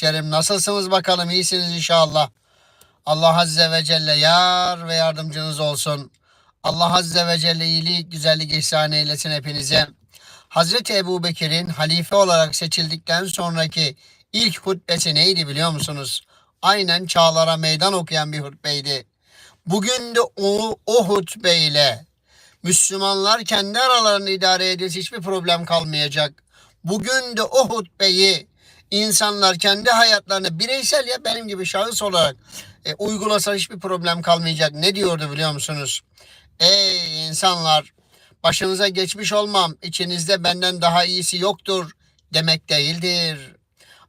kardeşlerim nasılsınız bakalım iyisiniz inşallah. Allah Azze ve Celle yar ve yardımcınız olsun. Allah Azze ve Celle iyilik, güzellik ihsan eylesin hepinize. Hazreti Ebu Bekir'in halife olarak seçildikten sonraki ilk hutbesi neydi biliyor musunuz? Aynen çağlara meydan okuyan bir hutbeydi. Bugün de o, o hutbeyle Müslümanlar kendi aralarını idare edilse hiçbir problem kalmayacak. Bugün de o hutbeyi insanlar kendi hayatlarını bireysel ya benim gibi şahıs olarak e, uygulasa hiçbir problem kalmayacak. Ne diyordu biliyor musunuz? Ey insanlar başınıza geçmiş olmam içinizde benden daha iyisi yoktur demek değildir.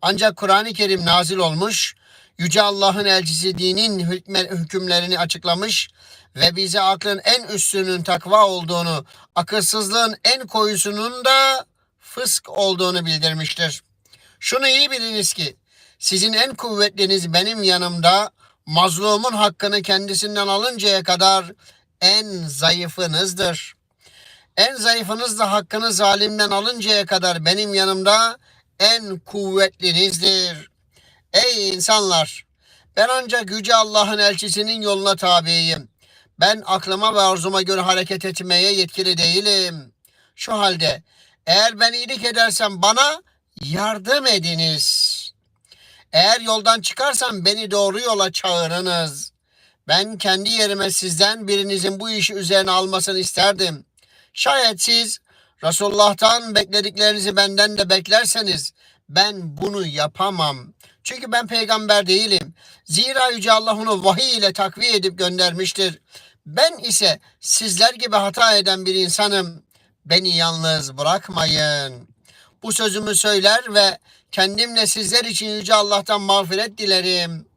Ancak Kur'an-ı Kerim nazil olmuş, Yüce Allah'ın elçisi dinin hükme- hükümlerini açıklamış ve bize aklın en üstünün takva olduğunu, akılsızlığın en koyusunun da fısk olduğunu bildirmiştir. Şunu iyi biliniz ki sizin en kuvvetliniz benim yanımda mazlumun hakkını kendisinden alıncaya kadar en zayıfınızdır. En zayıfınız da hakkını zalimden alıncaya kadar benim yanımda en kuvvetlinizdir. Ey insanlar! Ben ancak Yüce Allah'ın elçisinin yoluna tabiyim. Ben aklıma ve arzuma göre hareket etmeye yetkili değilim. Şu halde eğer ben iyilik edersem bana yardım ediniz. Eğer yoldan çıkarsam beni doğru yola çağırınız. Ben kendi yerime sizden birinizin bu işi üzerine almasını isterdim. Şayet siz Resulullah'tan beklediklerinizi benden de beklerseniz ben bunu yapamam. Çünkü ben peygamber değilim. Zira Yüce Allah onu vahiy ile takviye edip göndermiştir. Ben ise sizler gibi hata eden bir insanım. Beni yalnız bırakmayın. Bu sözümü söyler ve kendimle sizler için Yüce Allah'tan mağfiret dilerim.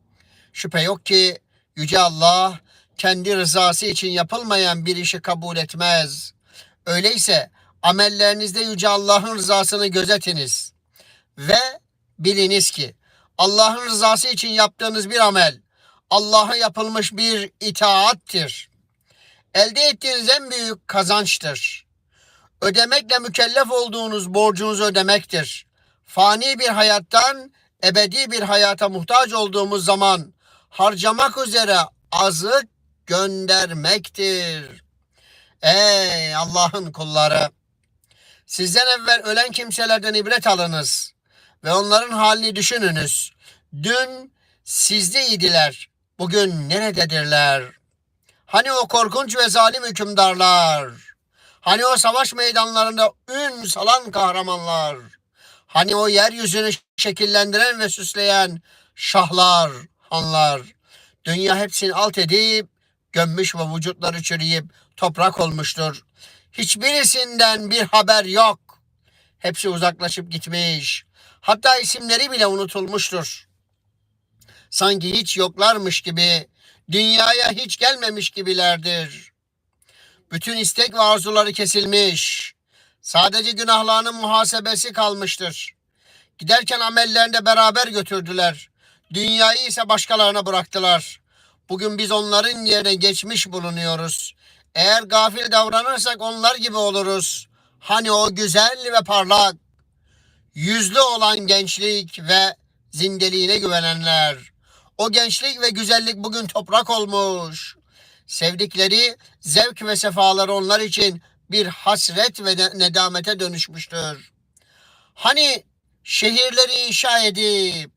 Şüphe yok ki Yüce Allah kendi rızası için yapılmayan bir işi kabul etmez. Öyleyse amellerinizde Yüce Allah'ın rızasını gözetiniz. Ve biliniz ki Allah'ın rızası için yaptığınız bir amel Allah'a yapılmış bir itaattir. Elde ettiğiniz en büyük kazançtır. Ödemekle mükellef olduğunuz borcunuzu ödemektir. Fani bir hayattan ebedi bir hayata muhtaç olduğumuz zaman harcamak üzere azık göndermektir. Ey Allah'ın kulları! Sizden evvel ölen kimselerden ibret alınız ve onların halini düşününüz. Dün sizdeydiler, bugün nerededirler? Hani o korkunç ve zalim hükümdarlar? Hani o savaş meydanlarında ün salan kahramanlar? Hani o yeryüzünü şekillendiren ve süsleyen şahlar, hanlar? Dünya hepsini alt edip gömmüş ve vücutları çürüyüp toprak olmuştur. Hiçbirisinden bir haber yok. Hepsi uzaklaşıp gitmiş. Hatta isimleri bile unutulmuştur. Sanki hiç yoklarmış gibi, dünyaya hiç gelmemiş gibilerdir. Bütün istek ve arzuları kesilmiş. Sadece günahlarının muhasebesi kalmıştır. Giderken amellerini de beraber götürdüler. Dünyayı ise başkalarına bıraktılar. Bugün biz onların yerine geçmiş bulunuyoruz. Eğer gafil davranırsak onlar gibi oluruz. Hani o güzel ve parlak, yüzlü olan gençlik ve zindeliğine güvenenler. O gençlik ve güzellik bugün toprak olmuş. Sevdikleri zevk ve sefaları onlar için bir hasret ve ne- nedamete dönüşmüştür. Hani şehirleri inşa edip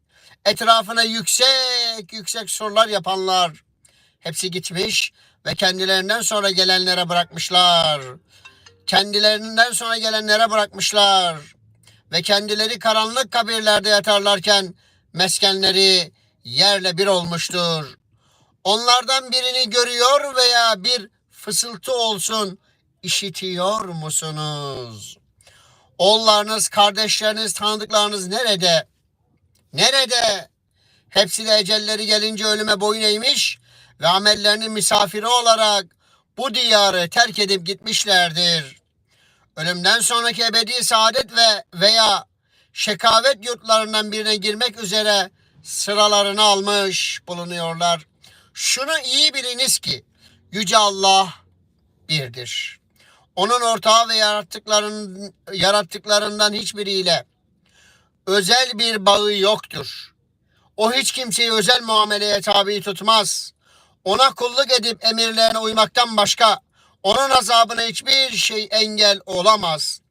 etrafına yüksek yüksek surlar yapanlar hepsi gitmiş ve kendilerinden sonra gelenlere bırakmışlar. Kendilerinden sonra gelenlere bırakmışlar ve kendileri karanlık kabirlerde yatarlarken meskenleri yerle bir olmuştur. Onlardan birini görüyor veya bir fısıltı olsun işitiyor musunuz? Oğullarınız, kardeşleriniz, tanıdıklarınız nerede? Nerede? Hepsi de ecelleri gelince ölüme boyun eğmiş ve amellerinin misafiri olarak bu diyarı terk edip gitmişlerdir. Ölümden sonraki ebedi saadet ve veya şekavet yurtlarından birine girmek üzere sıralarını almış bulunuyorlar. Şunu iyi biliniz ki Yüce Allah birdir. Onun ortağı ve yarattıkların, yarattıklarından hiçbiriyle özel bir bağı yoktur. O hiç kimseyi özel muameleye tabi tutmaz. Ona kulluk edip emirlerine uymaktan başka onun azabına hiçbir şey engel olamaz.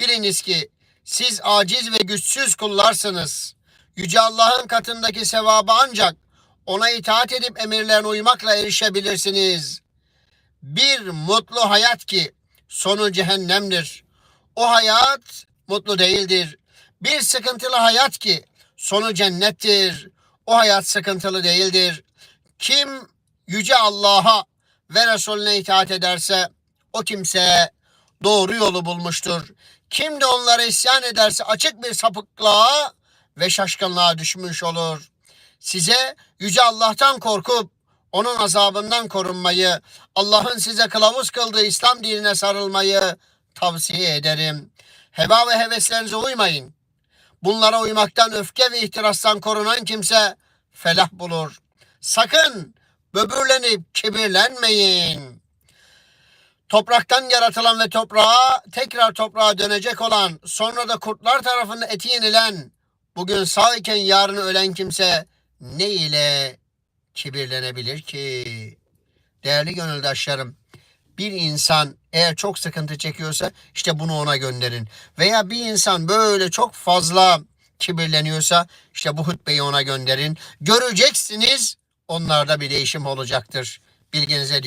Biliniz ki siz aciz ve güçsüz kullarsınız. Yüce Allah'ın katındaki sevabı ancak ona itaat edip emirlerine uymakla erişebilirsiniz. Bir mutlu hayat ki sonu cehennemdir. O hayat mutlu değildir. Bir sıkıntılı hayat ki sonu cennettir. O hayat sıkıntılı değildir. Kim yüce Allah'a ve Resulüne itaat ederse o kimse doğru yolu bulmuştur. Kim de onlara isyan ederse açık bir sapıklığa ve şaşkınlığa düşmüş olur. Size yüce Allah'tan korkup onun azabından korunmayı, Allah'ın size kılavuz kıldığı İslam dinine sarılmayı tavsiye ederim. Heva ve heveslerinize uymayın. Bunlara uymaktan öfke ve ihtirastan korunan kimse felah bulur. Sakın böbürlenip kibirlenmeyin. Topraktan yaratılan ve toprağa tekrar toprağa dönecek olan sonra da kurtlar tarafından eti yenilen bugün sağ iken yarın ölen kimse ne ile kibirlenebilir ki? Değerli gönüldaşlarım bir insan eğer çok sıkıntı çekiyorsa işte bunu ona gönderin. Veya bir insan böyle çok fazla kibirleniyorsa işte bu hutbeyi ona gönderin. Göreceksiniz onlarda bir değişim olacaktır. Bilginize diyor.